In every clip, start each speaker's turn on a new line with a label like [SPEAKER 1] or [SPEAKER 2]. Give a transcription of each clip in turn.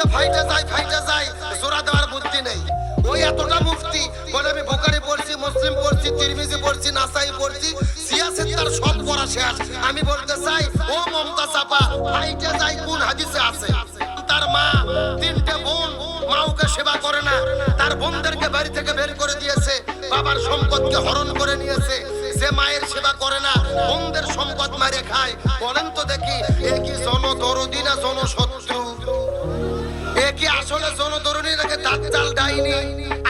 [SPEAKER 1] বলছে ফাইটে যাই ফাইটে যাই জোড়া দেওয়ার বুদ্ধি নেই। ওই এতটা মুফতি বলে আমি বোকারি পড়ছি, মুসলিম পড়ছি, তিরমিজি পড়ছি, নাসাই পড়ছি সিয়াসেত তার সব পড়া শেষ। আমি বলতে চাই, ও মমতা চাপা, ফাইটে যাই কোন হাদিসে আছে? তার মা, তিনটে বোন, মাওকে সেবা করে না। তার বোনদেরকে বাড়ি থেকে বের করে দিয়েছে, বাবার সম্পদকে হরণ করে নিয়েছে। যে মায়ের সেবা করে না, বোনদের সম্পদ মারে খায়। বলেন তো দেখি, এ কি জনদরদি না জনশত্রু এ কি আসলে জনতরুণী নাকি দাজ্জাল ডাইনি।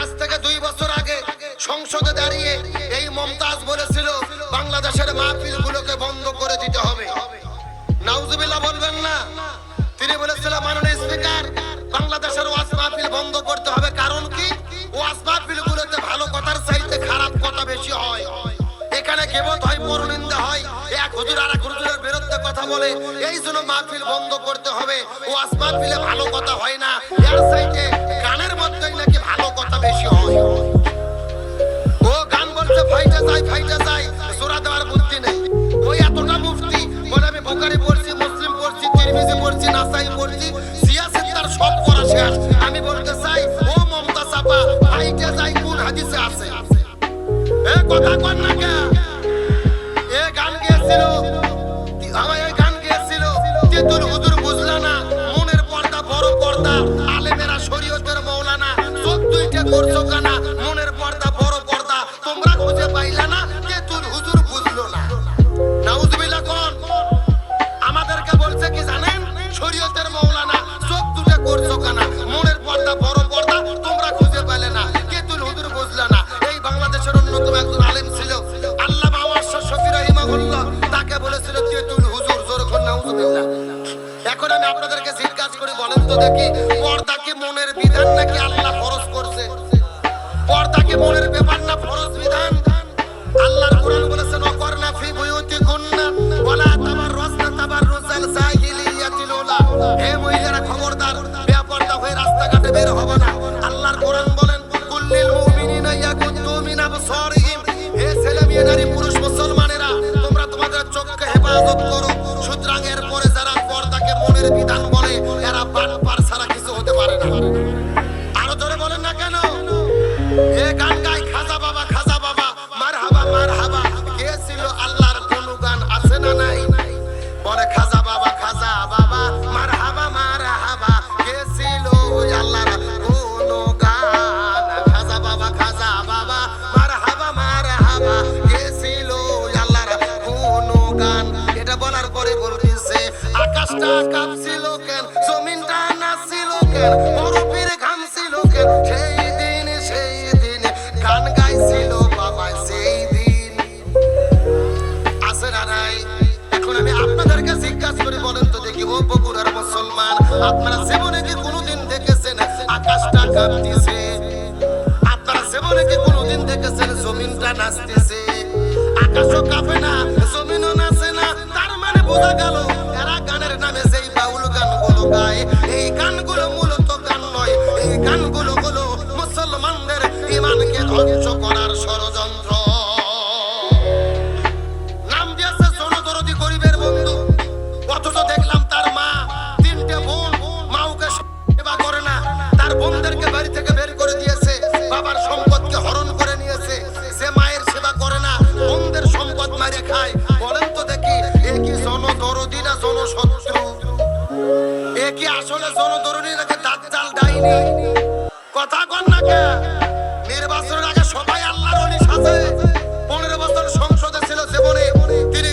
[SPEAKER 1] আজ থেকে দুই বছর আগে সংসদে দাঁড়িয়ে এই মমতাজ বলেছিল, বাংলাদেশের মাহফিল গুলোকে বন্ধ করে দিতে হবে। নাউজুবিল্লাহ বলবেন না। তিনি বলেছিলেন, মাননীয় স্পিকার, বাংলাদেশের ওয়াজ মাহফিল বন্ধ করতে হবে। কারণ কি? ওয়াজ মাহফিল গুলোতে ভালো কথার চাইতে খারাপ কথা বেশি হয়। এখানে কেবল হয় এক হুজুর আর বিরুদ্ধে কথা বলে, এই জন্য মাহফিল বন্ধ করতে হবে। মাহফিলে ভালো কথা হয় না। এর সাইডে গানের মধ্যেই নাকি ভালো কথা বেশি হয়। ও গান বলছে, ফাইটা যায় ফাইটা যাই করছ কানা? মনের পর্দা, বড় পর্দা। তোমরা খুঁজে পাইলা না তেতুল হুজুর বুঝলো না। নাউজুবিল্লাহ কোন? আমাদেরকে বলছে কি জানেন? শরীয়তের মৌলানা চোখ দুটো করছ কানা। মনের পর্দা, বড় পর্দা। তোমরা খুঁজে পেলে না কেতুল হুজুর বুঝলা না। এই বাংলাদেশের অন্যতম একজন আলেম ছিল। আল্লাহ বাবার শফি রহিমাহুল্লাহ। তাকে বলেছিল কেতুল হুজুর? জোর এখন আমি আপনাদেরকে জিজ্ঞাসা করি, বলেন তো দেখি, পর্দা pérdida আকাশটা কাঁপছিল কেন জমিনটা নাচছিল কেন বরফের ঘাম ছিল কেন সেই দিন সেই দিন গান গাইছিল বাবা, সেই দিন। আছে না নাই? এখন আমি আপনাদেরকে জিজ্ঞাসা করি, বলেন তো দেখি, ও বগুড়ার মুসলমান, আপনারা জীবনে কি কোনোদিন দেখেছেন আকাশটা কাঁপতেছে? আপনারা জীবনে কি কোনোদিন দেখেছেন জমিনটা নাচতেছে? আকাশও জনদরদি নাকি দাজ্জাল ডাইনি কথা কন না কে? নির্বাচনের আগে সবাই আল্লাহর ওলি সাজে। পনেরো বছর সংসদে ছিল জীবনে। তিনি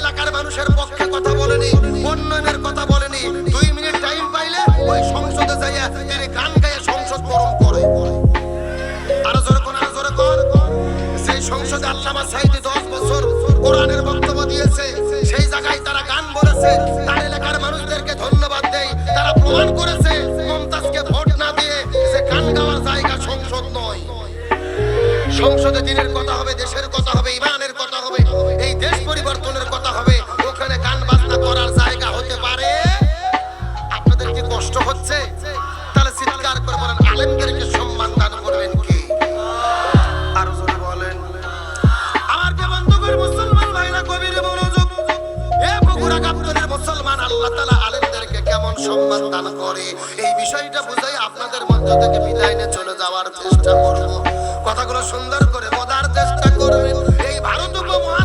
[SPEAKER 1] এলাকার মানুষের পক্ষে কথা বলেনি উন্নয়নের কথা বলেনি। দুই মিনিট টাইম পাইলে ওই সংসদে যাইয়া তিনি গান গাইয়া সংসদ গরম করে। আরও জোরে কোন, আরও জোরে কর সেই সংসদে আল্লামা সাইদি দশ বছর কোরআনের বক্তব্য দিয়েছে। সেই জায়গায় তারা গান বলেছে। তার এলাকার মানুষদেরকে তারা প্রমাণ করেছে, মমতাজকে ভোট না দিয়ে সে গান গাওয়ার জায়গা সংসদ নয়। সংসদে দিনের কথা হবে দেশের সম্মান দান করে। এই বিষয়টা বুঝাই আপনাদের মধ্য থেকে বিদায় নিয়ে চলে যাওয়ার চেষ্টা করব। কথাগুলো সুন্দর করে বোঝার চেষ্টা করবেন। এই ভারত উপমহাদেশের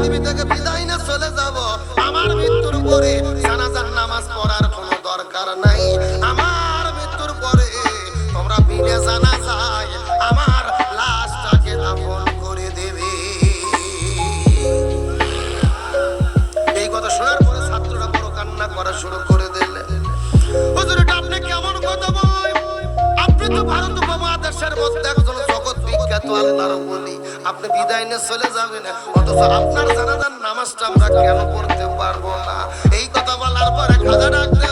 [SPEAKER 1] পৃথিবী থেকে বিদায় নিয়ে চলে যাব। আমার মৃত্যুর পরে জানাজার নামাজ পড়ার কোনো দরকার নাই। আমার মৃত্যুর পরে তোমরা বিনে জানা যায় আমার লাশটাকে দাফন করে দেবে। এই কথা শোনার পরে ছাত্ররা বড় কান্না করা শুরু করে দিলেন হুজুর আপনি কেমন কথা বলেন? আপনি তো ভারত উপমহাদেশের মধ্যে একজন জগৎ বিখ্যাত আল্লাহর বলি। আপনি বিদায় নিয়ে চলে যাবেন। অথচ আপনার জানাজার নামাজটা আমরা কেন পড়তে পারব না? এই কথা বলার পরে খাজা ডাকতে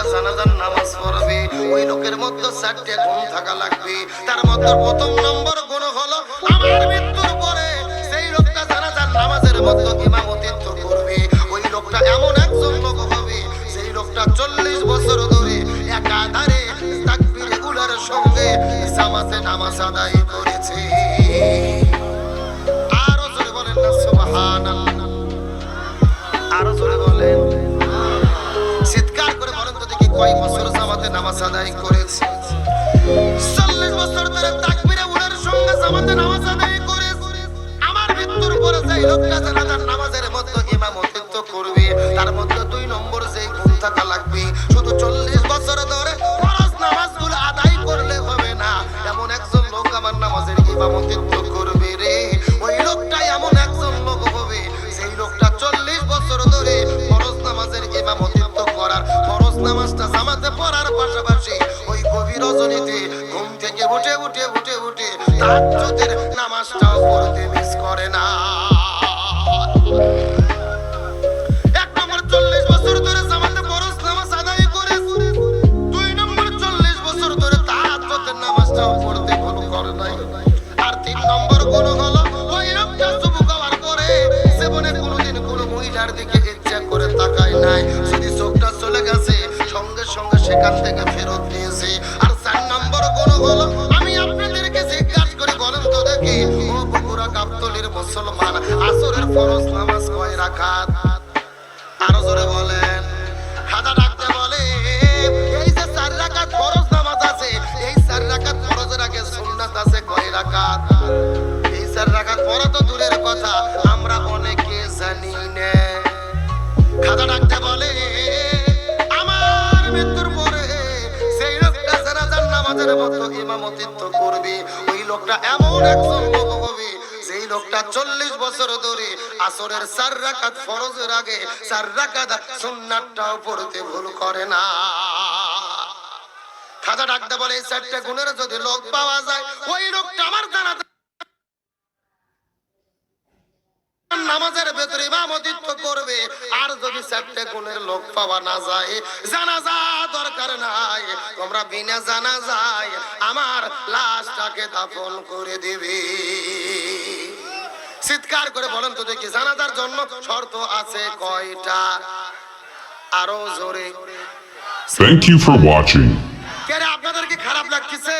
[SPEAKER 1] লোকটা জানাজার নামাজ পড়বে। ওই লোকের মধ্যে চারটে গুণ থাকা লাগবে। তার মধ্যে প্রথম নম্বর গুণ হলো আমার মৃত্যুর পরে সেই লোকটা জানাজার নামাজের মধ্যে ইমামতিত্ব করবে। ওই লোকটা এমন একজন লোক হবে, সেই লোকটা চল্লিশ বছর ধরে একাধারে তাকবীরে গুলার সঙ্গে নামাজ আদায় করেছে। কয় বছর জামাতে নামাজ আদায় করেছে। চল্লিশ বছর ধরে তাকবিরে উড়ার সঙ্গে জামাতে নামাজ আদায় করেছে। আমার মৃত্যুর পরে যাই লোকটা জানাজার নামাজের মধ্যে ইমামতিত্ব করবে, তার মধ্যে দুই নম্বর যেই গুণ থাকা লাগবে পাশাপাশি ওই গভীর রজনীতে ঘুম থেকে উঠে উঠে উঠে উঠে। নামাজটাও পড়তে মুসলমান। আসরের ফরজ নামাজ কয় রাখাত আরও জোরে বলেন। খাজা ডাকতে বলে, এই যে চার রাকাত ফরজ নামাজ আছে, এই চার রাকাত ফরজের আগে সুন্নাত আছে কয় রাকাত? এই চার তো দূরের কথা, আমরা অনেকে জানি না। খাজা ডাকতে বলে, আমার মৃত্যুর পরে সেই লোকটা নামাজের মতো ইমামতিত্ব করবে, ওই লোকটা এমন একজন লোকটা চল্লিশ বছর ধরে আসরের চার রাকাত ফরজের আগে, চার রাকাত সুন্নাতটাও পড়তে ভুল করে না। খাজা ডাকতে বলে, এই চারটা গুণের যদি লোক পাওয়া যায়, ওই লোকটা আমার জানা নামাজের ভেতরে ইমামতিত্ব করবে, আর যদি চারটে গুণের লোক পাওয়া না যায়, জানাজা দরকার নাই। তোমরা বিনা জানা যায় আমার লাশটাকে দাফন করে দেবে। চিৎকার করে বলেন তো দেখি জানাজার জন্য শর্ত আছে কয়টা? আরও জোরে।
[SPEAKER 2] থ্যাংক ইউ
[SPEAKER 1] ফর ওয়াচিং আপনাদের কি খারাপ লাগতেছে?